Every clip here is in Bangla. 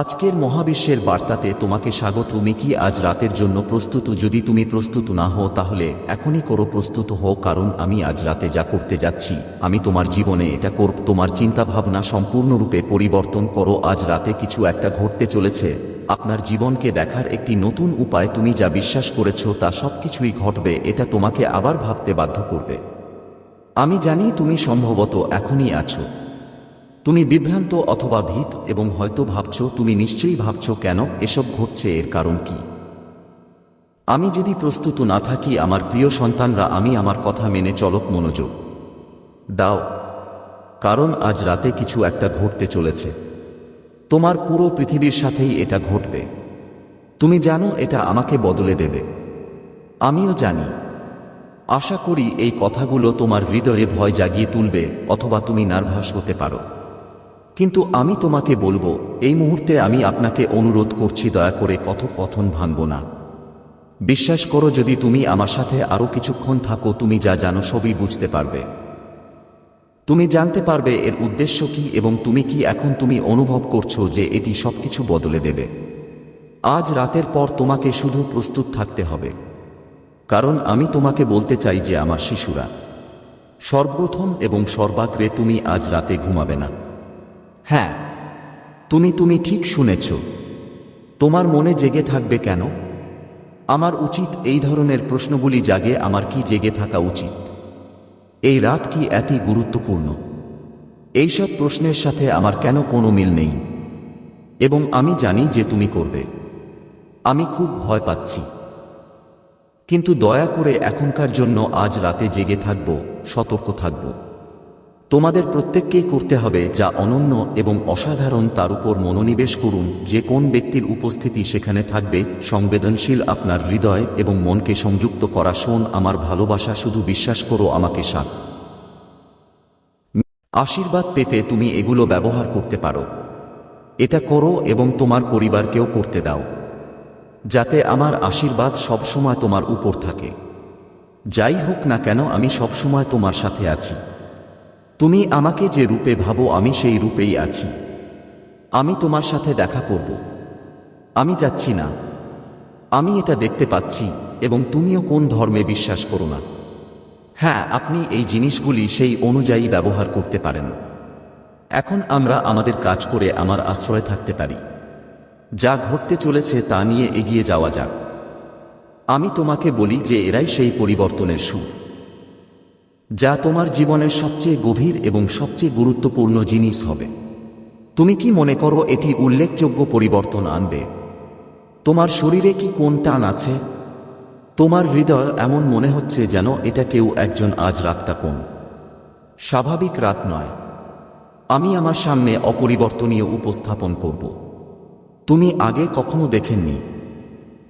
আজকের মহাবিশ্বের বার্তাতে তোমাকে স্বাগত। তুমি কি আজ রাতের জন্য প্রস্তুত? যদি তুমি প্রস্তুত না হও, তাহলে এখনই করো প্রস্তুত হও, কারণ আমি আজ রাতে যা করতে যাচ্ছি, আমি তোমার জীবনে এটা করব। তোমার চিন্তাভাবনা সম্পূর্ণরূপে পরিবর্তন করো। আজ রাতে কিছু একটা ঘটতে চলেছে। আপনার জীবনকে দেখার একটি নতুন উপায় তুমি যা বিশ্বাস করেছ, তা সবকিছুই ঘটবে, এটা তোমাকে আবার ভাবতে বাধ্য করবে। আমি জানি তুমি সম্ভবত এখনই আছো। তুমি বিভ্রান্ত অথবা ভীত এবং হয়তো ভাবছ, তুমি নিশ্চয়ই ভাবছ কেন? এসব ঘটছে, এর কারণ কি? আমি যদি প্রস্তুত না থাকি, আমার প্রিয় সন্তানরা, আমি আমার কথা মেনে চলক মনোযোগ। দাও। কারণ আজ রাতে কিছু একটা ঘটতে চলেছে। তোমার পুরো পৃথিবীর সাথেই এটা ঘটবে। তুমি জানো, এটা আমাকে বদলে দেবে। আমিও জানি। আশা করি এই কথাগুলো তোমার হৃদয়ে ভয় জাগিয়ে তুলবে, অথবা তুমি নার্ভাস হতে পারো। কিন্তু আমি তোমাকে বলব, এই মুহূর্তে আমি আপনাকে অনুরোধ করছি, দয়া করে কথোপকথন ভাঙব না। বিশ্বাস করো, যদি তুমি আমার সাথে আরও কিছুক্ষণ থাকো, তুমি যা জানো সবই বুঝতে পারবে। তুমি জানতে পারবে এর উদ্দেশ্য কি এবং তুমি কি এখন তুমি অনুভব করছ যে এটি সবকিছু বদলে দেবে। আজ রাতের পর তোমাকে শুধু প্রস্তুত থাকতে হবে। কারণ আমি তোমাকে বলতে চাই যে, আমার শিশুরা, সর্বপ্রথম এবং সর্বাগ্রে তুমি আজ রাতে ঘুমাবে না। হ্যাঁ তুমি তুমি ঠিক শুনেছ। তোমার মনে জেগে থাকবে কেন? আমার উচিত এই ধরনের প্রশ্নগুলি জাগে আমার কি জেগে থাকা উচিত। এই রাত কি এতই গুরুত্বপূর্ণ? এইসব প্রশ্নের সাথে আমার কেন কোনো মিল নেই? এবং আমি জানি যে তুমি করবে। আমি খুব ভয় পাচ্ছি। কিন্তু দয়া করে এখনকার জন্য আজ রাতে জেগে থাকব, সতর্ক থাকব। তোমাদের প্রত্যেককেই করতে হবে যা অনন্য এবং অসাধারণ তার উপর মনোনিবেশ করুন। যে কোন ব্যক্তির উপস্থিতি সেখানে থাকবে, সংবেদনশীল আপনার হৃদয় এবং মনকে সংযুক্ত করা শোন, আমার ভালোবাসা শুধু বিশ্বাস করো, আমাকে সাত আশীর্বাদ পেতে তুমি এগুলো ব্যবহার করতে পারো। এটা করো এবং তোমার পরিবারকেও করতে দাও। যাতে আমার আশীর্বাদ সবসময় তোমার উপর থাকে। যাই হোক না কেন, আমি সবসময় তোমার সাথে আছি। তুমি আমাকে যে রূপে ভাবো, আমি সেই রূপেই আছি। আমি তোমার সাথে দেখা করব। আমি যাচ্ছি না। আমি এটা দেখতে পাচ্ছি, এবং তুমিও কোন ধর্মে বিশ্বাস করো না। হ্যাঁ আপনি এই জিনিসগুলি সেই অনুযায়ী ব্যবহার করতে পারেন। এখন আমরা আমাদের কাজ করে আমার আশ্রয় থাকতে পারি। যা ঘটতে চলেছে তা নিয়ে এগিয়ে যাওয়া যাক। আমি তোমাকে বলি যে এরাই সেই পরিবর্তনের সুর। যা তোমার জীবনের সবচেয়ে গভীর এবং সবচেয়ে গুরুত্বপূর্ণ জিনিস হবে। তুমি কি মনে করো এটি উল্লেখযোগ্য পরিবর্তন আনবে? তোমার শরীরে কি কোন টান আছে? তোমার হৃদয় এমন মনে হচ্ছে যেন এটা কেউ একজন আজ রাতটা কোন। স্বাভাবিক রাত নয়। আমি আমার সামনে অপরিবর্তনীয় উপস্থাপন করব। তুমি আগে কখনো দেখেননি।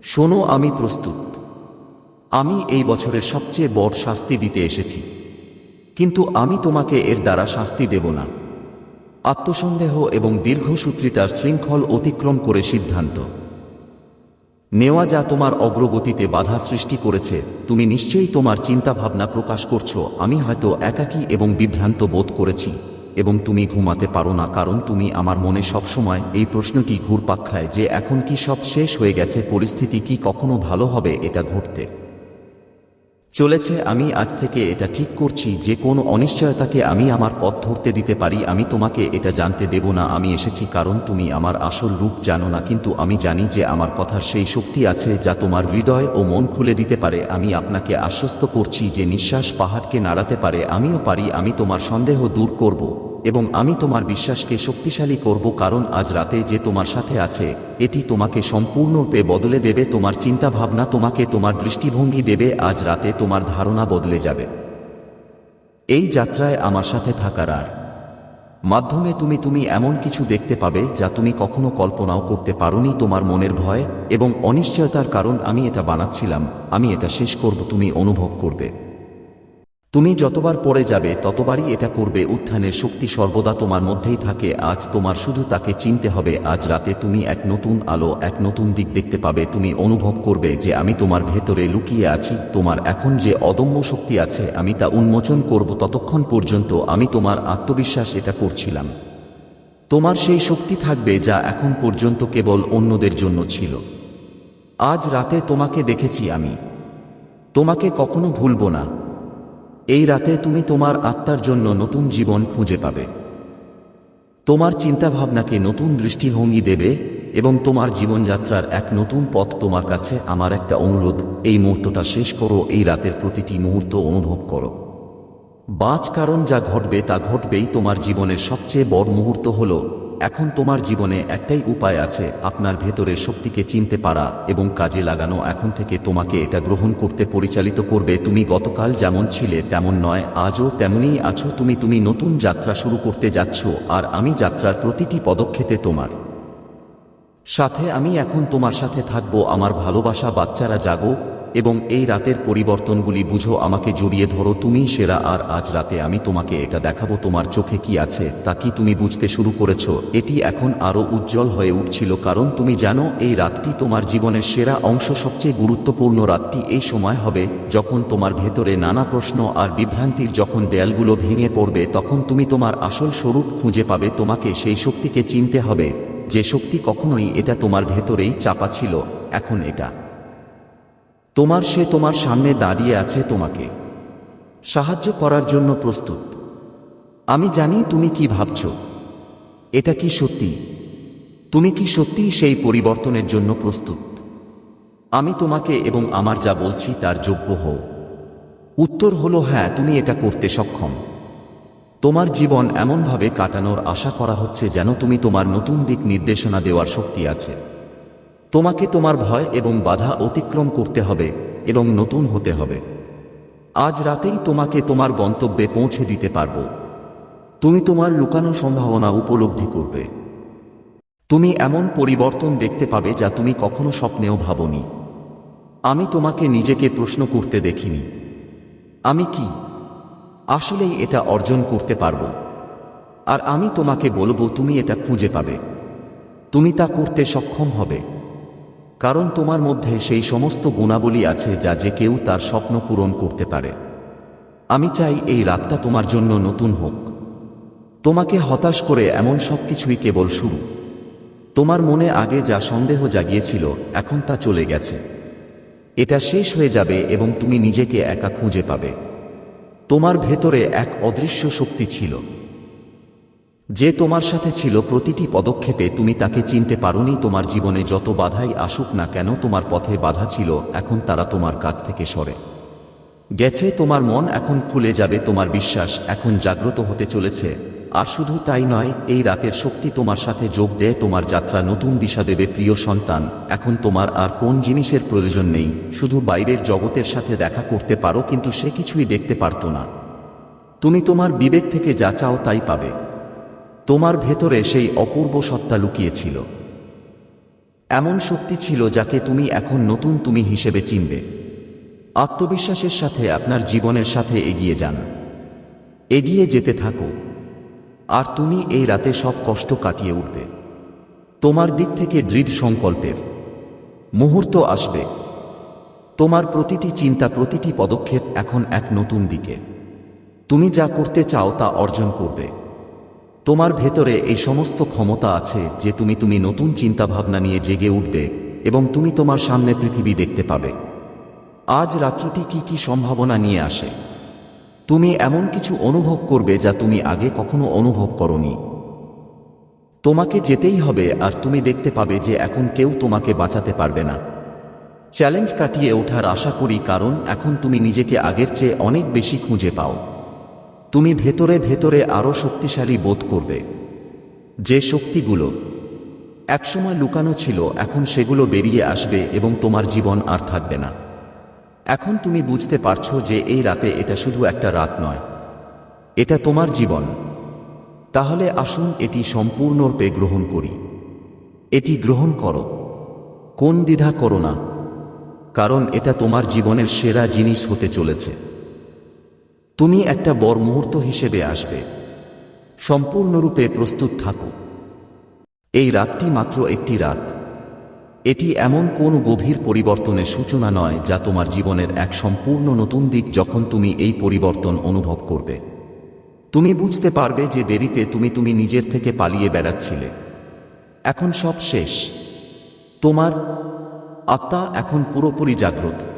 শোনো আমি প্রস্তুত। আমি এই বছরের সবচেয়ে বড় শাস্তি দিতে এসেছি। কিন্তু আমি তোমাকে এর দ্বারা শাস্তি দেব না। আত্মসন্দেহ এবং দীর্ঘসূত্রিতার শৃঙ্খল অতিক্রম করে সিদ্ধান্ত। নেওয়া যা তোমার অগ্রগতিতে বাধা সৃষ্টি করেছে, তুমি নিশ্চয়ই তোমার চিন্তাভাবনা প্রকাশ করছ, আমি হয়তো একাকী এবং বিভ্রান্ত বোধ করেছি, এবং তুমি ঘুমাতে পারো না কারণ তুমি আমার মনে সবসময় এই প্রশ্নটি ঘুরপাক খায় যে এখন কি সব শেষ হয়ে গেছে, পরিস্থিতি কি কখনো ভালো হবে, এটা ঘটতে। চলেছে, আমি আজ থেকে এটা ঠিক করছি, যে কোনো অনিশ্চয়তাকে আমি আমার পথ ধরতে দিতে পারি, আমি তোমাকে এটা জানতে দেব না, আমি এসেছি কারণ তুমি আমার আসল রূপ জানো না, কিন্তু আমি জানি যে আমার কথার সেই শক্তি আছে যা তোমার হৃদয় ও মন খুলে দিতে পারে, আমি আপনাকে আশ্বস্ত করছি যে নিঃশ্বাস পাহাড়কে নাড়াতে পারে, আমিও পারি, আমি তোমার সন্দেহ দূর করব। এবং আমি তোমার বিশ্বাসকে শক্তিশালী করব কারণ আজ রাতে যে তোমার সাথে আছে, এটি তোমাকে সম্পূর্ণরূপে বদলে দেবে, তোমার চিন্তা ভাবনা তোমাকে তোমার দৃষ্টিভঙ্গি দেবে, আজ রাতে তোমার ধারণা বদলে যাবে। এই যাত্রায় আমার সাথে থাকার আর মাধ্যমে তুমি তুমি এমন কিছু দেখতে পাবে যা তুমি কখনো কল্পনাও করতে পারোনি তোমার মনের ভয় এবং অনিশ্চয়তার কারণ আমি এটা বানাচ্ছিলাম, আমি এটা শেষ করব, তুমি অনুভব করবে। তুমি যতবার পড়ে যাবে, ততবারই এটা করবে। উত্থানের শক্তি সর্বদা তোমার মধ্যেই থাকে। আজ তোমার শুধু তাকে চিনতে হবে। আজ রাতে তুমি এক নতুন আলো, এক নতুন দিক দেখতে পাবে। তুমি অনুভব করবে যে আমি তোমার ভেতরে লুকিয়ে আছি। তোমার এখন যে অদম্য শক্তি আছে, আমি তা উন্মোচন করব ততক্ষণ পর্যন্ত আমি তোমার আত্মবিশ্বাস এটা করছিলাম। তোমার সেই শক্তি থাকবে যা এখন পর্যন্ত কেবল অন্যদের জন্য ছিল। আজ রাতে তোমাকে দেখেছি আমি। তোমাকে কখনো ভুলব না। এই রাতে তুমি তোমার আত্মার জন্য নতুন জীবন খুঁজে পাবে। তোমার চিন্তাভাবনাকে নতুন দৃষ্টিভঙ্গি দেবে এবং তোমার জীবনযাত্রার এক নতুন পথ তোমার কাছে আমার একটা অনুরোধ, এই মুহূর্তটা শেষ করো, এই রাতের প্রতিটি মুহূর্ত অনুভব করো। বাঁচ কারণ যা ঘটবে তা ঘটবেই তোমার জীবনের সবচেয়ে বড় মুহূর্ত হল এখন তোমার জীবনে একটাই উপায় আছে, আপনার ভেতরের শক্তিকে চিনতে পারা এবং কাজে লাগানো। এখন থেকে তোমাকে এটা গ্রহণ করতে পরিচালিত করবে তুমি। গতকাল যেমন ছিলে, তেমন নয়। আজও তেমনই আছো তুমি। তুমি নতুন যাত্রা শুরু করতে যাচ্ছ, আর আমি যাত্রার প্রতিটি পদক্ষেপে তোমার সাথে। আমি এখন তোমার সাথে থাকব, আমার ভালোবাসা বাচ্চারা জাগো। এবং এই রাতের পরিবর্তনগুলি বুঝো, আমাকে জড়িয়ে ধরো, তুমি সেরা, আর আজ রাতে আমি তোমাকে এটা দেখাবো, তোমার চোখে কি আছে, তা কি তুমি বুঝতে শুরু করেছ? এটি এখন আরও উজ্জ্বল হয়ে উঠছিল, কারণ তুমি জানো, এই রাতটি তোমার জীবনের সেরা অংশ, সবচেয়ে গুরুত্বপূর্ণ রাতটি এই সময় হবে, যখন তোমার ভেতরে নানা প্রশ্ন আর বিভ্রান্তির যখন দেয়ালগুলো ভেঙে পড়বে, তখন তুমি তোমার আসল স্বরূপ খুঁজে পাবে, তোমাকে সেই শক্তিকে চিনতে হবে, যে শক্তি কখনোই এটা তোমার ভেতরেই চাপা ছিল, এখন এটা। তোমার সে তোমার সামনে দাঁড়িয়ে আছে তোমাকে। সাহায্য করার জন্য প্রস্তুত। আমি জানি তুমি কি ভাবছ। এটা কি সত্যি? তুমি কি সত্যিই সেই পরিবর্তনের জন্য প্রস্তুত? আমি তোমাকে এবং আমার যা বলছি তার যোগ্য হও। উত্তর হলো হ্যাঁ তুমি এটা করতে সক্ষম। তোমার জীবন এমনভাবে কাটানোর আশা করা হচ্ছে যেন তুমি তোমার নতুন দিক নির্দেশনা দেওয়ার শক্তি আছে। তোমাকে তোমার ভয় এবং বাধা অতিক্রম করতে হবে এবং নতুন হতে হবে। আজ রাতেই তোমাকে তোমার গন্তব্যে পৌঁছে দিতে পারব। তুমি তোমার লুকানো সম্ভাবনা উপলব্ধি করবে। তুমি এমন পরিবর্তন দেখতে পাবে যা তুমি কখনো স্বপ্নেও ভাবনি। আমি তোমাকে নিজেকে প্রশ্ন করতে দেখিনি। আমি কি? আসলেই এটা অর্জন করতে পারব। আর আমি তোমাকে বলব তুমি এটা খুঁজে পাবে। তুমি তা করতে সক্ষম হবে। কারণ তোমার মধ্যে সেই সমস্ত গুণাবলী আছে যা যে কেউ তার স্বপ্ন পূরণ করতে পারে। আমি চাই এই রাতটা তোমার জন্য নতুন হোক। তোমাকে হতাশ করে এমন সব কিছুই কেবল শুরু। তোমার মনে আগে যা সন্দেহ জাগিয়েছিল, এখন তা চলে গেছে। এটা শেষ হয়ে যাবে এবং তুমি নিজেকে একা খুঁজে পাবে। তোমার ভেতরে এক অদৃশ্য শক্তি ছিল। যে তোমার সাথে ছিল প্রতিটি পদক্ষেপে তুমি তাকে চিনতে পারোনি, তোমার জীবনে যত বাধাই আসুক না কেন তোমার পথে বাধা ছিল, এখন তারা তোমার কাছ থেকে সরে। গেছে, তোমার মন এখন খুলে যাবে, তোমার বিশ্বাস এখন জাগ্রত হতে চলেছে। আর শুধু তাই নয়, এই রাতের শক্তি তোমার সাথে যোগ দেয়, তোমার যাত্রা নতুন দিশা দেবে, প্রিয় সন্তান। এখন তোমার আর কোন জিনিসের প্রয়োজন নেই, শুধু বাইরের জগতের সাথে দেখা করতে পারো, কিন্তু সে কিছুই দেখতে পারতো না। তুমি তোমার বিবেক থেকে যা চাও তাই পাবে। তোমার ভেতরে সেই অপূর্ব সত্তা লুকিয়েছিল। এমন শক্তি ছিল যাকে তুমি এখন নতুন তুমি হিসেবে চিনবে। আত্মবিশ্বাসের সাথে আপনার জীবনের সাথে এগিয়ে যান। এগিয়ে যেতে থাকো। আর তুমি এই রাতে সব কষ্ট কাটিয়ে উঠবে। তোমার দিক থেকে দৃঢ় সংকল্পের মুহূর্ত আসবে। তোমার প্রতিটি চিন্তা, প্রতিটি পদক্ষেপ এখন এক নতুন দিকে। তুমি যা করতে চাও তা অর্জন করবে। তোমার ভেতরে এই সমস্ত ক্ষমতা আছে যে তুমি তুমি নতুন চিন্তাভাবনা নিয়ে জেগে উঠবে এবং তুমি তোমার সামনে পৃথিবী দেখতে পাবে। আজ রাত্রিটি কি কি সম্ভাবনা নিয়ে আসে? তুমি এমন কিছু অনুভব করবে যা তুমি আগে কখনো অনুভব করনি। তোমাকে যেতেই হবে আর তুমি দেখতে পাবে যে এখন কেউ তোমাকে বাঁচাতে পারবে না। চ্যালেঞ্জ কাটিয়ে ওঠার আশা করি কারণ এখন তুমি নিজেকে আগের চেয়ে অনেক বেশি খুঁজে পাও। তুমি ভেতরে ভেতরে আরও শক্তিশালী বোধ করবে। যে শক্তিগুলো একসময় লুকানো ছিল, এখন সেগুলো বেরিয়ে আসবে এবং তোমার জীবন আর থাকবে না। এখন তুমি বুঝতে পারছ যে এই রাতে এটা শুধু একটা রাত নয়, এটা তোমার জীবন। তাহলে আসুন এটি সম্পূর্ণরূপে গ্রহণ করি। এটি গ্রহণ করো। কোন দ্বিধা করো না, কারণ এটা তোমার জীবনের সেরা জিনিস হতে চলেছে। তুমি একটা বড় মুহূর্ত হিসেবে আসবে। সম্পূর্ণরূপে প্রস্তুত থাকো। এই রাতটি মাত্র একটি রাত। এটি এমন কোন গভীর পরিবর্তনের সূচনা নয় যা তোমার জীবনের এক সম্পূর্ণ নতুন দিক যখন তুমি এই পরিবর্তন অনুভব করবে। তুমি বুঝতে পারবে যে দেরিতে তুমি তুমি নিজের থেকে পালিয়ে বেড়াচ্ছিলে। এখন সব শেষ। তোমার আত্মা এখন পুরোপুরি জাগ্রত।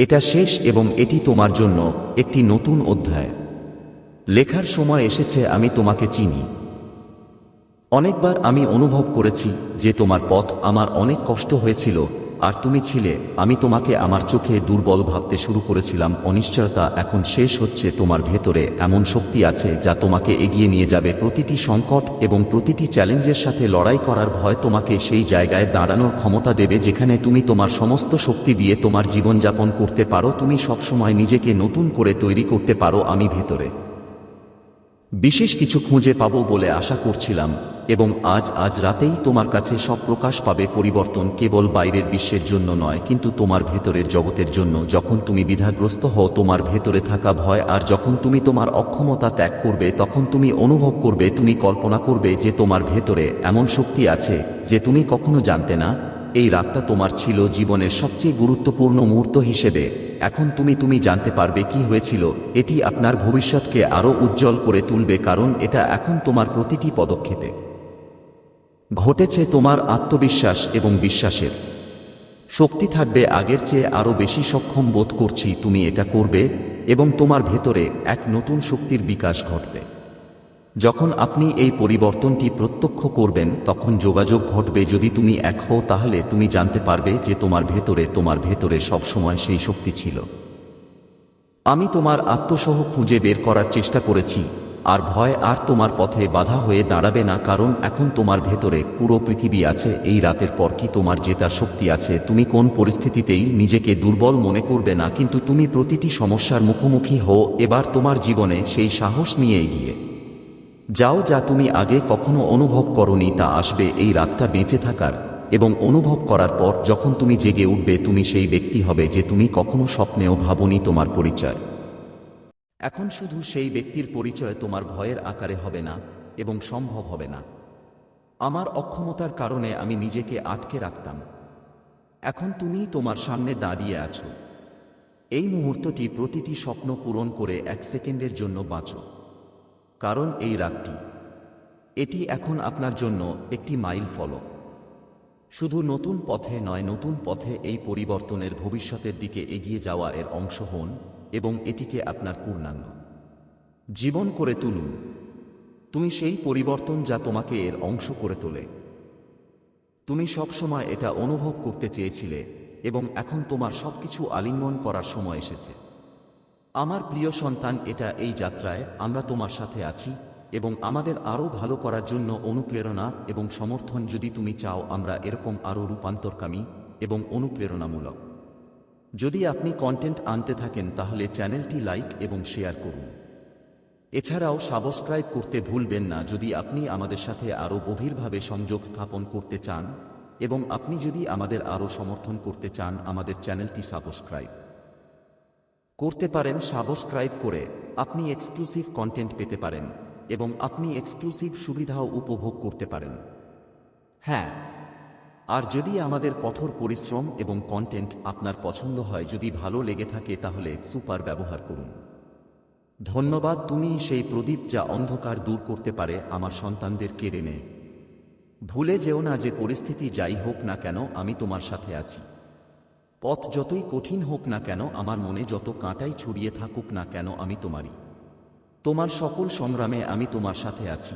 এটা শেষ এবং এটি তোমার জন্য একটি নতুন অধ্যায়। লেখার সময় এসেছে, আমি তোমাকে চিনি। অনেকবার আমি অনুভব করেছি যে তোমার পথ আমার অনেক কষ্ট হয়েছিল আর তুমি ছিলে, আমি তোমাকে আমার চোখে দুর্বল ভাবতে শুরু করেছিলাম, অনিশ্চয়তা এখন শেষ হচ্ছে তোমার ভেতরে, এমন শক্তি আছে যা তোমাকে এগিয়ে নিয়ে যাবে। প্রতিটি সংকট এবং প্রতিটি চ্যালেঞ্জের সাথে লড়াই করার ভয় তোমাকে সেই জায়গায় দাঁড়ানোর ক্ষমতা দেবে যেখানে তুমি তোমার সমস্ত শক্তি দিয়ে তোমার জীবনযাপন করতে পারো, তুমি সবসময় নিজেকে নতুন করে তৈরি করতে পারো আমি ভেতরে। বিশেষ কিছু খুঁজে পাবো বলে আশা করছিলাম, এবং আজ আজ রাতেই তোমার কাছে সব প্রকাশ পাবে পরিবর্তন কেবল বাইরের বিশ্বের জন্য নয়, কিন্তু তোমার ভেতরের জগতের জন্য। যখন তুমি বিধাগ্রস্ত হও, তোমার ভেতরে থাকা ভয়, আর যখন তুমি তোমার অক্ষমতা ত্যাগ করবে, তখন তুমি অনুভব করবে, তুমি কল্পনা করবে যে তোমার ভেতরে এমন শক্তি আছে, যে তুমি কখনো জানতে না এই রাতটা তোমার ছিল জীবনের সবচেয়ে গুরুত্বপূর্ণ মুহূর্ত হিসেবে। এখন তুমি তুমি জানতে পারবে কি হয়েছিল। এটি আপনার ভবিষ্যৎকে আরও উজ্জ্বল করে তুলবে কারণ এটা এখন তোমার প্রতিটি পদক্ষেপে। ঘটেছে তোমার আত্মবিশ্বাস এবং বিশ্বাসের। শক্তি থাকবে আগের চেয়ে আরও বেশি সক্ষম বোধ করছি তুমি এটা করবে এবং তোমার ভেতরে এক নতুন শক্তির বিকাশ ঘটবে। যখন আপনি এই পরিবর্তনটি প্রত্যক্ষ করবেন, তখন যোগাযোগ ঘটবে। যদি তুমি এক হও, তাহলে তুমি জানতে পারবে যে তোমার ভেতরে তোমার ভেতরে সবসময় সেই শক্তি ছিল। আমি তোমার আত্মসহ খুঁজে বের করার চেষ্টা করেছি, আর ভয় আর তোমার পথে বাধা হয়ে দাঁড়াবে না, কারণ এখন তোমার ভেতরে পুরো পৃথিবী আছে, এই রাতের পর কি তোমার জেতার শক্তি আছে, তুমি কোন পরিস্থিতিতেই নিজেকে দুর্বল মনে করবে না, কিন্তু তুমি প্রতিটি সমস্যার মুখোমুখি হও, এবার তোমার জীবনে সেই সাহস নিয়ে এগিয়ে। যাও যা তুমি আগে কখনো অনুভব করনি তা আসবে এই রাতটা বেঁচে থাকার। এবং অনুভব করার পর যখন তুমি জেগে উঠবে, তুমি সেই ব্যক্তি হবে যে তুমি কখনো স্বপ্নেও ভাবনি তোমার পরিচয়। এখন শুধু সেই ব্যক্তির পরিচয় তোমার ভয়ের আকারে হবে না এবং সম্ভব হবে না। আমার অক্ষমতার কারণে আমি নিজেকে আটকে রাখতাম। এখন তুমি তোমার সামনে দাঁড়িয়ে আছো। এই মুহূর্তটি প্রতিটি স্বপ্ন পূরণ করে এক সেকেন্ডের জন্য বাঁচো। কারণ এই রাতটি। এটি এখন আপনার জন্য একটি মাইল ফলক। শুধু নতুন পথে নয়, নতুন পথে এই পরিবর্তনের ভবিষ্যতের দিকে এগিয়ে যাওয়া এর অংশ হন এবং এটিকে আপনার পূর্ণাঙ্গ। জীবন করে তুলুন। তুমি সেই পরিবর্তন যা তোমাকে এর অংশ করে তোলে। তুমি সবসময় এটা অনুভব করতে চেয়েছিলে এবং এখন তোমার সবকিছু আলিঙ্গন করার সময় এসেছে। আমার প্রিয় সন্তান, এটা এই যাত্রায় আমরা তোমার সাথে আছি এবং আমাদের আরও ভালো করার জন্য অনুপ্রেরণা এবং সমর্থন যদি তুমি চাও, আমরা এরকম আরও রূপান্তরকামী এবং অনুপ্রেরণামূলক। যদি আপনি কন্টেন্ট আনতে থাকেন, তাহলে চ্যানেলটি লাইক এবং শেয়ার করুন। এছাড়াও সাবস্ক্রাইব করতে ভুলবেন না, যদি আপনি আমাদের সাথে আরও গভীরভাবে সংযোগ স্থাপন করতে চান এবং আপনি যদি আমাদের আরও সমর্থন করতে চান, আমাদের চ্যানেলটি সাবস্ক্রাইব করতে পারেন সাবস্ক্রাইব করে আপনি এক্সক্লুসিভ কন্টেন্ট পেতে পারেন এবং আপনি এক্সক্লুসিভ সুবিধাও উপভোগ করতে পারেন। হ্যাঁ আর যদি আমাদের কঠোর পরিশ্রম এবং কন্টেন্ট আপনার পছন্দ হয়, যদি ভালো লেগে থাকে, তাহলে সুপার ব্যবহার করুন। ধন্যবাদ, তুমি সেই প্রদীপ যা অন্ধকার দূর করতে পারে, আমার সন্তানদের কেড়ে নে ভুলে যেও না যে পরিস্থিতি যাই হোক না কেন, আমি তোমার সাথে আছি। পথ যতই কঠিন হোক না কেন, আমার মনে যত কাঁটাই ছড়িয়ে থাকুক না কেন, আমি তোমারই। তোমার সকল সংগ্রামে আমি তোমার সাথে আছি।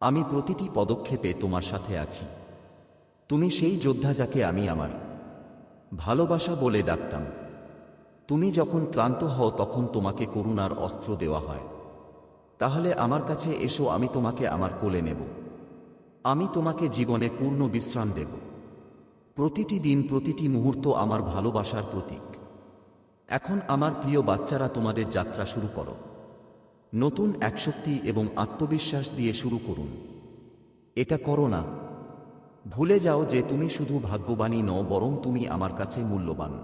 আমি প্রতিটি পদক্ষেপে তোমার সাথে আছি। তুমি সেই যোদ্ধা যাকে আমি আমার ভালোবাসা বলে ডাকতাম। তুমি যখন ক্লান্ত হও, তখন তোমাকে করুণার অস্ত্র দেওয়া হয়। তাহলে আমার কাছে এসো, আমি তোমাকে আমার কোলে নেব। আমি তোমাকে জীবনে পূর্ণ বিশ্রাম দেব। প্রতিটি দিন প্রতিটি মুহূর্ত আমার ভালোবাসার প্রতীক। এখন আমার প্রিয় বাচ্চারা তোমাদের যাত্রা শুরু করো। নতুন একশক্তি এবং আত্মবিশ্বাস দিয়ে শুরু করুন। এটা করো না। ভুলে যাও যে তুমি শুধু ভাগ্যবানই নও, বরং তুমি আমার কাছে মূল্যবান।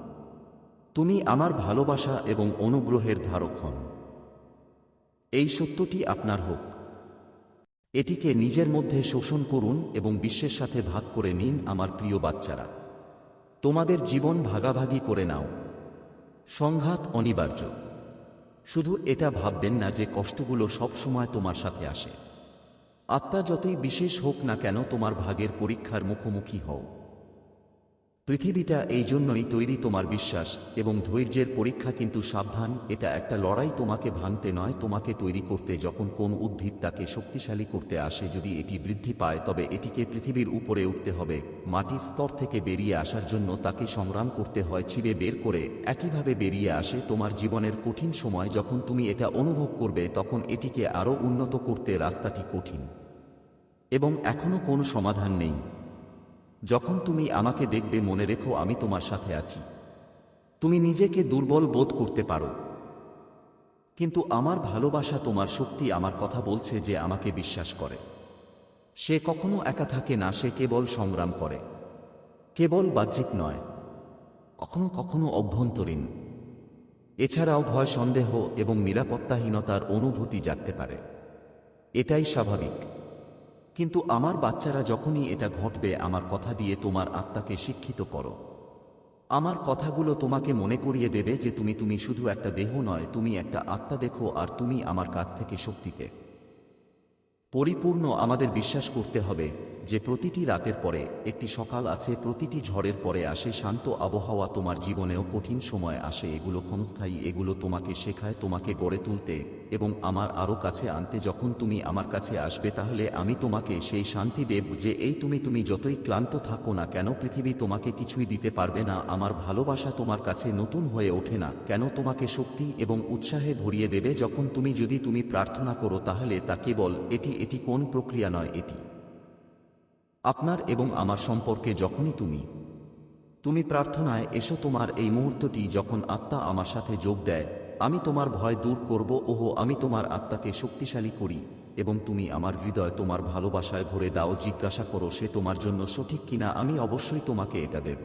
তুমি আমার ভালোবাসা এবং অনুগ্রহের ধারক হন। এই সত্যটি আপনার হোক। এটিকে নিজের মধ্যে শোষণ করুন এবং বিশ্বের সাথে ভাগ করে নিন আমার প্রিয় বাচ্চারা। তোমাদের জীবন ভাগাভাগি করে নাও। সংঘাত অনিবার্য। শুধু এটা ভাববেন না যে কষ্টগুলো সব সময় তোমার সাথে আসে। আত্মা যতই বিশেষ হোক না কেন তোমার ভাগের পরীক্ষার মুখোমুখি হও। পৃথিবীটা এই জন্যই তৈরি তোমার বিশ্বাস এবং ধৈর্যের পরীক্ষা কিন্তু সাবধান, এটা একটা লড়াই তোমাকে ভাঙতে নয়, তোমাকে তৈরি করতে যখন কোন উদ্ভিদ তাকে শক্তিশালী করতে আসে যদি এটি বৃদ্ধি পায়, তবে এটিকে পৃথিবীর উপরে উঠতে হবে। মাটির স্তর থেকে বেরিয়ে আসার জন্য তাকে সংগ্রাম করতে হয়, ছিঁড়ে বের করে একইভাবে বেরিয়ে আসে তোমার জীবনের কঠিন সময়, যখন তুমি এটা অনুভব করবে তখন এটিকে আরও উন্নত করতে রাস্তাটি কঠিন। এবং এখনও কোনো সমাধান নেই। যখন তুমি আমাকে দেখবে, মনে রেখো আমি তোমার সাথে আছি। তুমি নিজেকে দুর্বল বোধ করতে পারো। কিন্তু আমার ভালোবাসা, তোমার শক্তি আমার কথা বলছে যে আমাকে বিশ্বাস করে। সে কখনো একা থাকে না, সে কেবল সংগ্রাম করে। কেবল বাহ্যিক নয়, কখনো কখনো অভ্যন্তরীণ। এছাড়াও ভয়, সন্দেহ এবং নিরাপত্তাহীনতার অনুভূতি জাগতে পারে। এটাই স্বাভাবিক। কিন্তু আমার বাচ্চারা যখনই এটা ঘটবে, আমার কথা দিয়ে তোমার আত্মাকে শিক্ষিত করো। আমার কথাগুলো তোমাকে মনে করিয়ে দেবে যে তুমি তুমি শুধু একটা দেহ নয়, তুমি একটা আত্মা দেখো আর তুমি আমার কাছ থেকে শক্তিতে। পরিপূর্ণ আমাদের বিশ্বাস করতে হবে যে প্রতিটি রাতের পরে, একটি সকাল আছে, প্রতিটি ঝড়ের পরে আসে, শান্ত আবহাওয়া তোমার জীবনেও কঠিন সময় আসে, এগুলো ক্ষণস্থায়ী, এগুলো তোমাকে শেখায়, তোমাকে গড়ে তুলতে এবং আমার আরও কাছে আনতে। যখন তুমি আমার কাছে আসবে, তাহলে আমি তোমাকে সেই শান্তি দেব যে এই তুমি তুমি যতই ক্লান্ত থাকো না কেন, পৃথিবী তোমাকে কিছুই দিতে পারবে না। আমার ভালোবাসা তোমার কাছে নতুন হয়ে ওঠে না। কেন তোমাকে শক্তি এবং উৎসাহে ভরিয়ে দেবে? যখন তুমি, যদি তুমি প্রার্থনা করো, তাহলে তা কেবল এটি এটি কোন প্রক্রিয়া নয়, এটি। আপনার এবং আমার সম্পর্কে যখনই তুমি তুমি প্রার্থনায় এসো তোমার এই মুহূর্তটি যখন আত্মা আমার সাথে যোগ দেয়, আমি তোমার ভয় দূর করব, ওহো, আমি তোমার আত্মাকে শক্তিশালী করি এবং তুমি আমার হৃদয় তোমার ভালোবাসায় ভরে দাও, জিজ্ঞাসা করো, সে তোমার জন্য সঠিক কিনা, আমি অবশ্যই তোমাকে এটা দেব।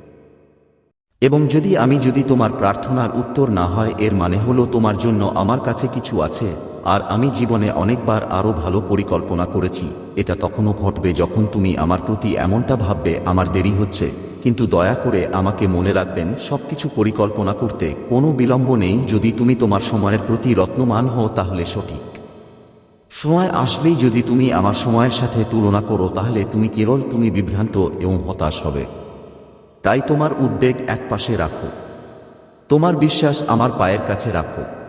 এবং যদি আমি যদি তোমার প্রার্থনার উত্তর না হয়, এর মানে হলো তোমার জন্য আমার কাছে কিছু আছে আর আমি জীবনে অনেকবার আরও ভালো পরিকল্পনা করেছি। এটা তখনও ঘটবে যখন তুমি আমার প্রতি এমনটা ভাববে, আমার দেরি হচ্ছে। কিন্তু দয়া করে আমাকে মনে রাখবেন, সবকিছু পরিকল্পনা করতে কোনো বিলম্ব নেই। যদি তুমি তোমার সময়ের প্রতি রত্নমান হও, তাহলে সঠিক। সময় আসবেই যদি তুমি আমার সময়ের সাথে তুলনা করো, তাহলে তুমি কেবল তুমি বিভ্রান্ত এবং হতাশ হবে। তাই তোমার উদ্বেগ একপাশে রাখো। তোমার বিশ্বাস আমার পায়ের কাছে রাখো।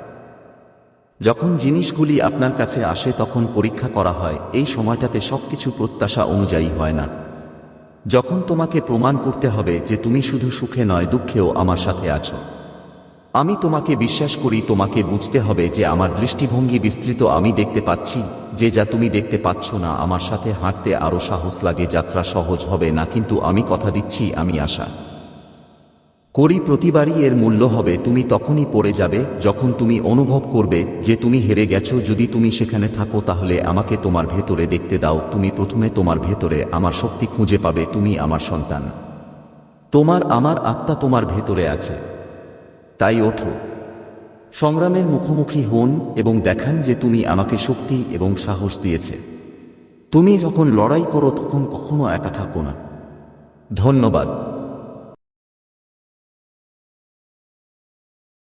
যখন জিনিসগুলি আপনার কাছে আসে তখন পরীক্ষা করা হয়, এই সময়টাতে সবকিছু প্রত্যাশা অনুযায়ী হয় না। যখন তোমাকে প্রমাণ করতে হবে যে তুমি শুধু সুখে নয়, দুঃখেও আমার সাথে আছো। আমি তোমাকে বিশ্বাস করি, তোমাকে বুঝতে হবে যে আমার দৃষ্টিভঙ্গি বিস্তৃত, আমি দেখতে পাচ্ছি যে যা তুমি দেখতে পাচ্ছ না, আমার সাথে হাঁটতে আরও সাহস লাগে, যাত্রা সহজ হবে না, কিন্তু আমি কথা দিচ্ছি, আমি আশা। করি প্রতিবারই এর মূল্য হবে, তুমি তখনই পড়ে যাবে, যখন তুমি অনুভব করবে যে তুমি হেরে গেছো, যদি তুমি সেখানে থাকো তাহলে আমাকে তোমার ভেতরে দেখতে দাও, তুমি প্রথমে তোমার ভেতরে আমার শক্তি খুঁজে পাবে, তুমি আমার সন্তান। তোমার আমার আত্মা তোমার ভেতরে আছে। তাই ওঠো। সংগ্রামের মুখোমুখি হন এবং দেখান যে তুমি আমাকে শক্তি এবং সাহস দিয়েছে। তুমি যখন লড়াই করো তখন কখনো একা থাকো না। ধন্যবাদ।